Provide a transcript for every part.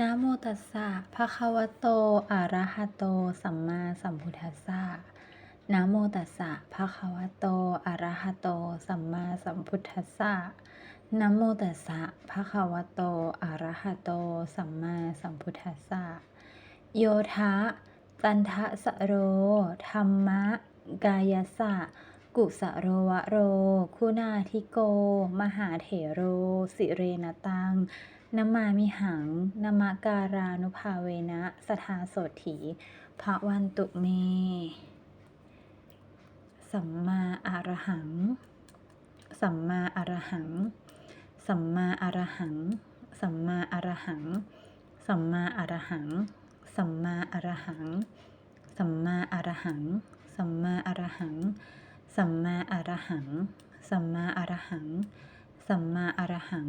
นะโมตัสสะ ภะคะวะโต อะระหะโต สัมมาสัมพุทธัสสะ นะโมตัสสะ ภะคะวะโต อะระหะโต สัมมาสัมพุทธัสสะ นะโมตัสสะ ภะคะวะโต อะระหะโต สัมมาสัมพุทธัสสะ โยทะ จันทะสะโร ธรรมะ กายสะ กุสะโรวะโร คุณาธิโก มหาเถโร สิเรนตัง นามามิหังนามการานุภาเวนะ สทาโสถีภะวันตุเม สัมมาอารหัง สัมมาอารหัง สัมมาอารหัง สัมมาอารหัง สัมมาอารหัง สัมมาอารหัง สัมมาอารหัง สัมมาอารหัง สัมมาอารหัง สัมมาอารหัง สัมมาอารหัง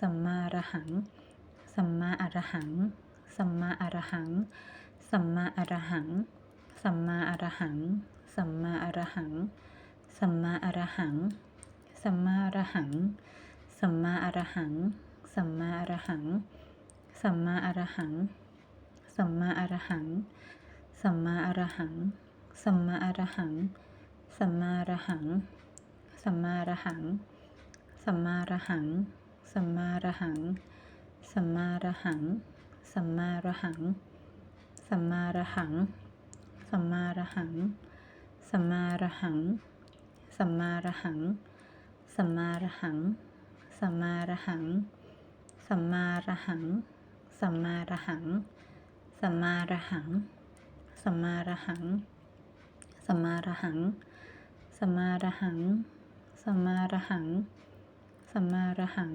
สัมมาอรหัง สัมมาอรหัง สัมมาอรหัง สัมมาอรหัง สัมมาอรหัง สัมมาอรหัง สัมมาอรหัง สัมมาอรหัง สัมมาอรหัง สัมมาอรหัง สัมมาอรหัง สัมมาอรหัง สัมมาอรหัง สัมมาอรหัง สัมมาอรหัง สัมมาอรหังสัมมาอรหัง สัมมาอรหัง สัมมาอรหัง สัมมาอรหัง สัมมาอรหัง สัมมาอรหัง สัมมาอรหัง สัมมาอรหัง สัมมาอรหัง สัมมาอรหัง สัมมาอรหัง สัมมาอรหัง สัมมาอรหัง สัมมาอรหัง สัมมาอรหัง สัมมาอรหัง สัมมาอรหังสัมมาอรหัง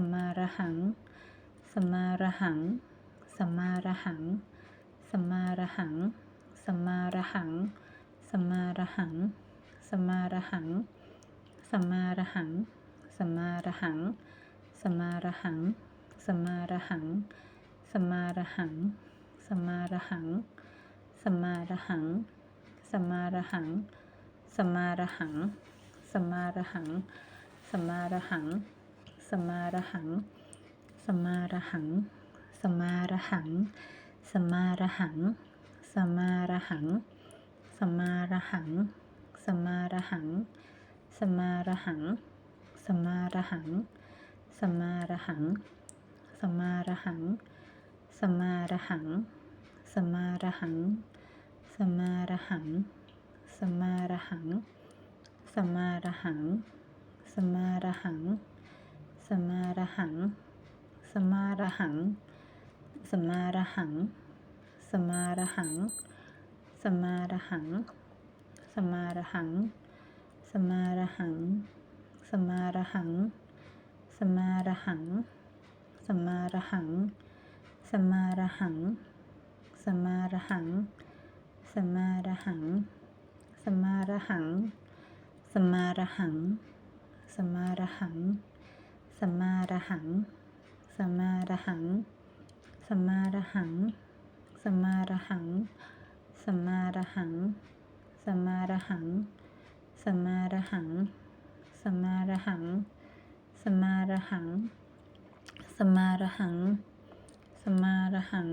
สัมมาอรหัง สัมมาอรหัง สัมมาอรหัง สัมมาอรหัง สัมมาอรหัง สัมมาอรหัง สัมมาอรหัง สัมมาอรหัง สัมมาอรหัง สัมมาอรหัง สัมมาอรหัง สัมมาอรหัง สัมมาอรหัง สัมมาอรหัง สัมมาอรหัง สัมมาอรหัง สัมมาอรหัง สัมมาอรหัง สัมมาอรหังสัมมาอรหังสัมมาอรหังสัมมาอรหังสัมมาอรหังสัมมาอรหังสัมมาอรหังสัมมาอรหังสัมมาอรหังสัมมาอรหังสัมมาอรหังสัมมาอรหังสัมมาอรหัง สัมมารหัง สัมมารหัง สัมมารหัง สมารหัง สมาอรหัง สมาอรหัง สมาอรหัง สมาอรหัง สมาอรหัง สมาอรหัง สมาอรหัง สมาอรหัง สมาอรหัง สมาอรหัง สมาอรหัง สมาอรหัง สมาอรหัง สมาอรหัง สมาอรหัง สมาอรหัง สัมมาอรหัง สัมมาอรหัง สัมมาอรหัง สัมมาอรหัง สัมมาอรหัง สัมมาอรหัง สัมมาอรหัง สัมมาอรหัง สัมมาอรหัง สัมมาอรหัง สัมมาอรหัง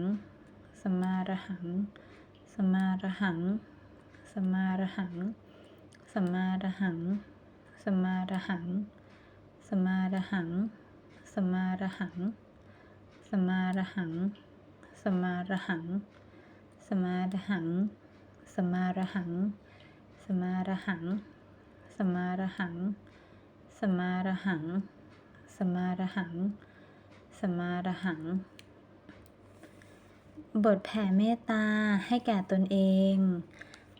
สัมมาอรหัง สัมมาอรหัง สัมมาอรหัง สัมมาอรหัง สัมมาอรหัง สมาอรหัง สมาอรหัง สมาอรหัง สมาอรหัง สมาอรหัง สมาอรหัง สมาอรหัง สมาอรหัง สมาอรหัง สมาอรหัง สมาอรหัง บทแผ่เมตตาให้แก่ตนเอง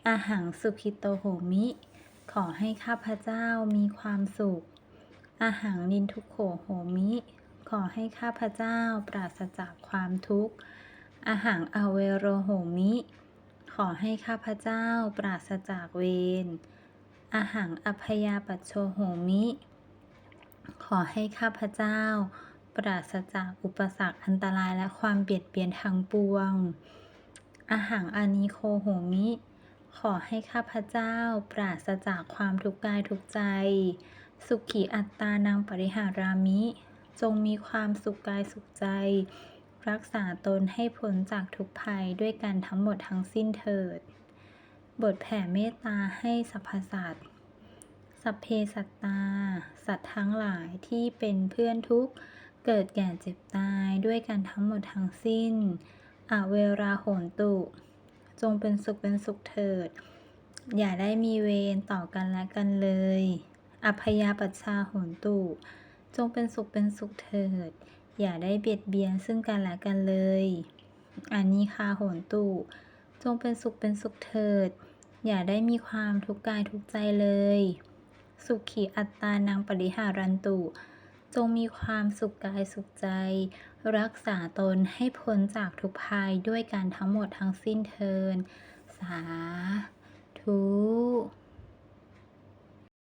อาหังสุขิโตโหมิ ขอให้ข้าพเจ้ามีความสุข อาหังนินทุกโขโหมิ ขอให้ข้าพเจ้าปราศจากความทุกข์ อาหังอเวโรโหมิ ขอให้ข้าพเจ้าปราศจากเวร อาหังอภยาปัชโชโหมิ ขอให้ข้าพเจ้า ปราศจากอุปสรรคอันตรายและความเบียดเบียนทางปวง อาหังอานิโคโหมิ ขอให้ข้าพเจ้า ปราศจากความทุกข์กายทุกใจ สุขีอัตตานังปริหารามิ จงมีความสุขกายสุขใจ รักษาตนให้พ้นจากทุกภัยด้วยกันทั้งหมดทั้งสิ้นเถิด บทแผ่เมตตาให้สรรพสัตว์สัพเพสัตตา สัตว์ทั้งหลายที่เป็นเพื่อนทุกข์ เกิดแก่เจ็บตายด้วยกันทั้งหมดทั้งสิ้นอเวราโหนตุ จงเป็นสุขเป็นสุขเถิด อย่าได้มีเวรต่อกันและกันเลย อภยาปัชชาโหนตุจงเป็นสุขเป็นสุขเถิด อย่าได้เบียดเบียนซึ่งกันและกันเลยอาน,นิคาโหนตุจงเป็นสุขเป็นสุขเถิด อย่าได้มีความทุกข์กายทุกข์ใจเลย สุขีอัตตานังปริหารันตุ จงมีความสุขกายสุขใจ รักษาตนให้พ้นจากทุกภัยด้วยกันทั้งหมดทั้งสิ้นเทิน สาธุ